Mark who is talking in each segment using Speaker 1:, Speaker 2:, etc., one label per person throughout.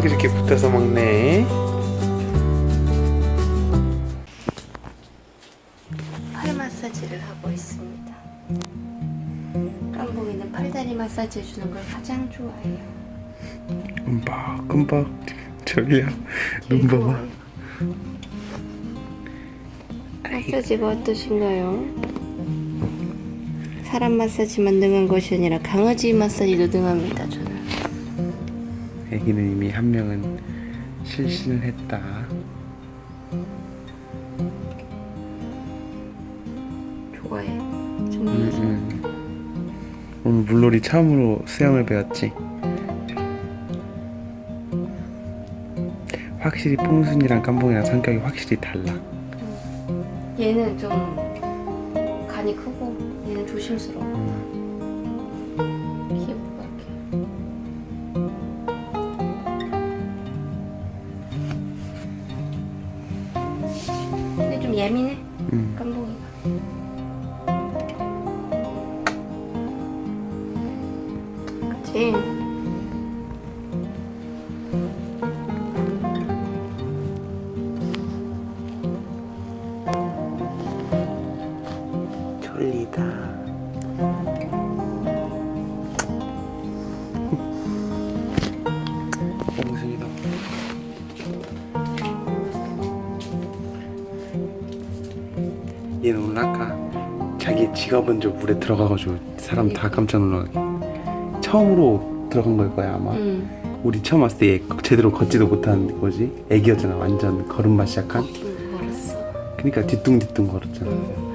Speaker 1: 꼭 이렇게 붙어서 먹네.
Speaker 2: 팔 마사지를 하고 있습니다. 깜봉이는 팔다리 마사지 해주는 걸 가장 좋아해요.
Speaker 1: 끔박끔박 졸려. 눈 봐봐.
Speaker 2: 마사지가 어떠신가요? 사람 마사지만 능한 것이 아니라 강아지 마사지도 능합니다.
Speaker 1: 애기는 이미 한 명은 실신을 했다.
Speaker 2: 좋아해. 정말.
Speaker 1: 음. 오늘 물놀이 처음으로 수영을 배웠지. 확실히 뽕순이랑 깜봉이랑 성격이 확실히 달라.
Speaker 2: 얘는 좀 간이 크고 얘는 조심스러워.
Speaker 1: 음.
Speaker 2: 피 좀 예민해.
Speaker 1: 음.
Speaker 2: 깜봉이가. 그치?
Speaker 1: 졸리다. 얘는 오늘 아까 자기 지갑 먼저 물에 들어가가지고 사람 다 깜짝 놀라게. 처음으로 들어간 걸 거야 아마.
Speaker 2: 응.
Speaker 1: 우리 처음 왔을 때얘 제대로 걷지도 못한 거지. 애기였잖아 완전 걸음마 시작한.
Speaker 2: 응, 멀었어.
Speaker 1: 그러니까 뒤뚱뒤뚱 걸었잖아.
Speaker 2: 응,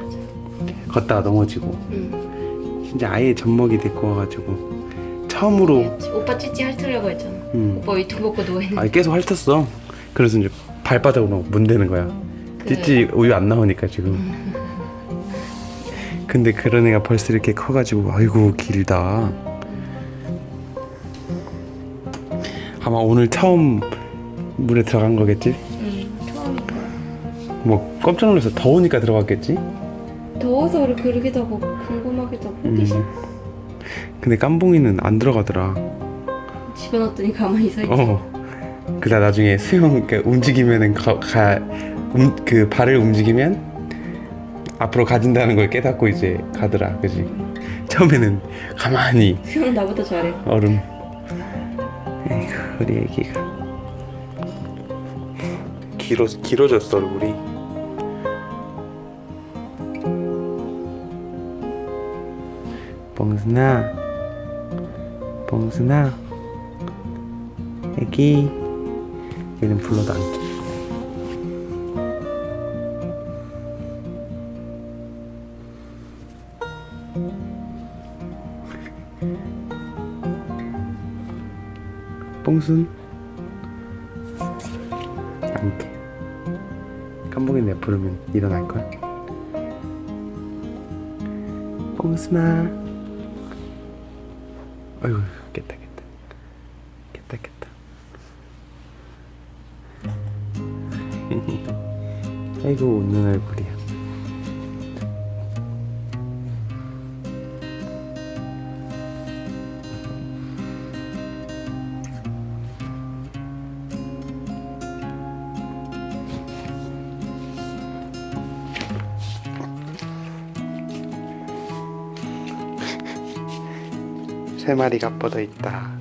Speaker 2: 맞아.
Speaker 1: 걷다가 넘어지고.
Speaker 2: 응.
Speaker 1: 진짜 아예 젖먹이 데리고 와가지고 처음으로
Speaker 2: 그랬지. 오빠 찌찌 핥으려고 했잖아.
Speaker 1: 음,
Speaker 2: 오빠 위통 먹고 누워있는
Speaker 1: 아 계속 핥았어. 그래서 이제 발바닥으로 문대는 거야.
Speaker 2: 그래.
Speaker 1: 찌찌 우유 안 나오니까 지금. 근데 그런 애가 벌써 이렇게 커가지고 아이고 길다. 아마 오늘 처음 물에 들어간 거겠지?
Speaker 2: 응, 거야.
Speaker 1: 뭐 깜짝 놀라서 더우니까 들어갔겠지?
Speaker 2: 더워서 그러기도 하고 궁금하기도 하고 호기심.
Speaker 1: 음. 근데 깜봉이는 안 들어가더라.
Speaker 2: 집에 놨더니 가만히 서 있지.
Speaker 1: 어. 그다 나중에 수영 그 움직이면은 가, 가 음, 그 발을 움직이면 앞으로 가진다는 걸 깨닫고 이제 가더라, 그지? 처음에는 가만히
Speaker 2: 수영 나보다 잘해.
Speaker 1: 얼음. 에이구 우리 애기가 길어 길어졌어 얼굴이. 봉순아, 봉순아, 애기. 얘는 불러도 안 뽕순 안 깨. 깜봉이 내 부르면 일어날 걸. 뽕순아. 아이고 깼다 깼다 깼다 깼다. 아이고 웃는 얼굴이야. 세 마리가 뻗어 있다.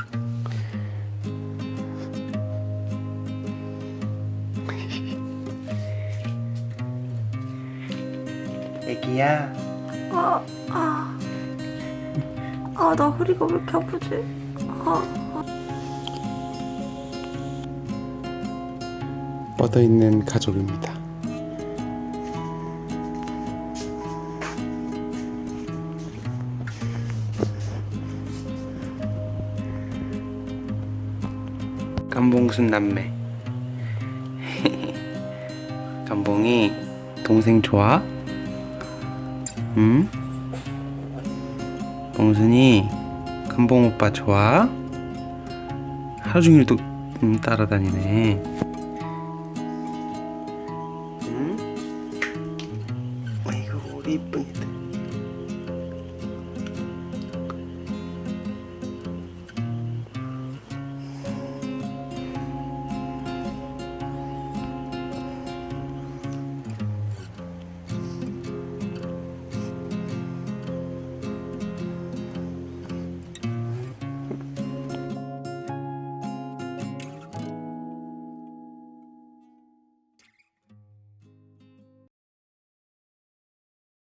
Speaker 1: 애기야.
Speaker 2: 아, 아. 아, 나 허리가 왜 이렇게 아프지? 아.
Speaker 1: 뻗어 있는 가족입니다. 깜봉순 남매 깜봉이 동생 좋아? 응? 봉순이 깜봉 오빠 좋아? 하루 종일 또 음, 따라다니네 응? 아이고 우리 이쁜이들